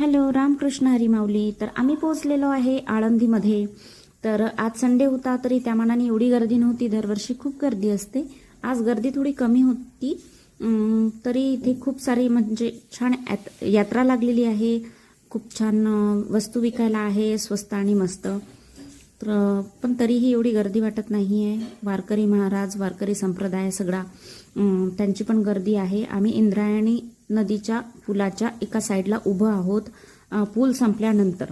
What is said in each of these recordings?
Hello Ramakrishna Hari माऊली तर आम्ही पोहोचलेलो आहे आळंदीमध्ये. तर आज संडे होता तरी त्या मानाने एवढी गर्दी नव्हती. दरवर्षी खूप गर्दी असते. आज गर्दी थोडी कमी होती. तरी इथे खूप सारी म्हणजे छान यात्रा लागलेली आहे. खूप छान वस्तू विकायला आहे स्वस्त आणि मस्त. तर पण तरीही एवढी गर्दी वाटत नाही आहे वारकरी महाराज वारकरी संप्रदाय सगळा त्यांची पण गर्दी आहे. आम्ही इंद्रायणी नदीच्या पुलाच्या एका साईडला उभं आहोत. पूल संपल्यानंतर.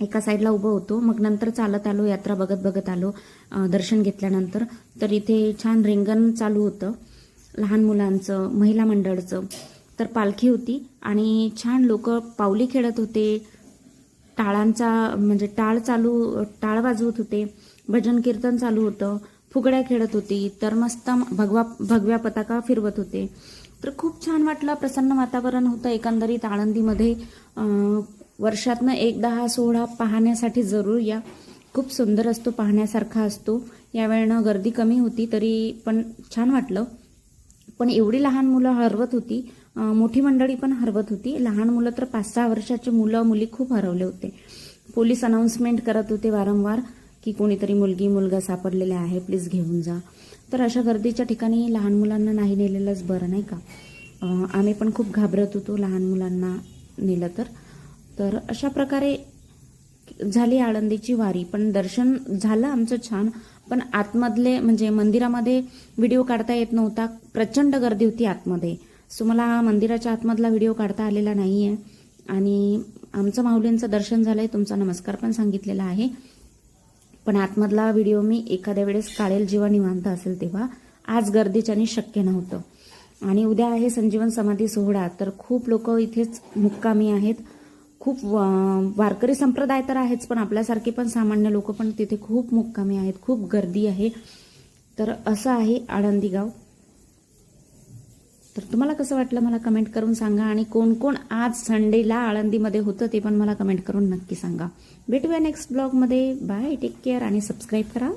एका साईडला उभं होतो. मग नंतर चालत आलो यात्रा बघत बघत आलो दर्शन घेतल्यानंतर. तर इथे छान रिंगण चालू होतं. लहान मुलांचं महिला मंडळचं. तर पालखी होती आणि छान लोक पावली खेळत होते. टाळांचा म्हणजे टाळ चालू टाळ वाजवत होते. भजन कीर्तन चालू होतं. फुगड्या खेळत होती. तर मस्त भगवा भगव्या पताका फिरवत होते. तर खूप छान वाटलं. प्रसन्न वातावरण होतं एकंदरीत आळंदीमध्ये. वर्षातनं एकदा हा सोहळा पाहण्यासाठी जरूर या. खूप सुंदर असतो पाहण्यासारखा असतो. यावेळेनं गर्दी कमी होती तरी पण छान वाटलं. पण एवढी लहान मुलं हरवत होती. मोठी मंडळी पण हरवत होती. लहान मुलं तर पाच सहा वर्षाचे मुलं मुली खूप हरवले होते. पोलीस अनाऊन्समेंट करत होते वारंवार की कोणीतरी मुलगी मुलगा सापडलेला आहे प्लीज घेऊन जा. तर अशा गर्दीच्या ठिकाणी लहान मुलांना नाही नेलेलंच बरं नाही का? आम्ही पण खूप घाबरत होतो लहान मुलांना नेलं तर. तर अशा प्रकारे झाली आळंदीची वारी. पण दर्शन झालं आमचं छान. पण आतमधले म्हणजे मंदिरामध्ये व्हिडिओ काढता येत नव्हता. प्रचंड गर्दी होती आतमध्ये. सो मला मंदिराच्या आतमधला व्हिडिओ काढता आलेला नाही आहे आणि आमचं माऊलींचं दर्शन झालंय तुमचा नमस्कार पण सांगितलेला आहे. पण आतमधला व्हिडिओ मी एखाद्या वेळेस काढेल जेव्हा निवांत असेल तेव्हा. आज गर्दीच्याने शक्य नव्हतं. आणि उद्या आहे संजीवन समाधी सोहळा तर खूप लोक इथेच मुक्कामी आहेत. खूप वारकरी संप्रदाय तर आहेच पण आपल्यासारखे पण सामान्य लोक पण तिथे खूप मुक्कामी आहेत खूप गर्दी आहे. तर असं आहे आळंदी गाव. तर तुम्हाला कसं वाटलं मला कमेंट करून सांगा आणि कोण कोण आज संडेला आळंदीमध्ये होतं ते पण मला कमेंट करून नक्की सांगा. भेटूया नेक्स्ट ब्लॉगमध्ये बाय टेक केअर आणि सबस्क्राईब करा.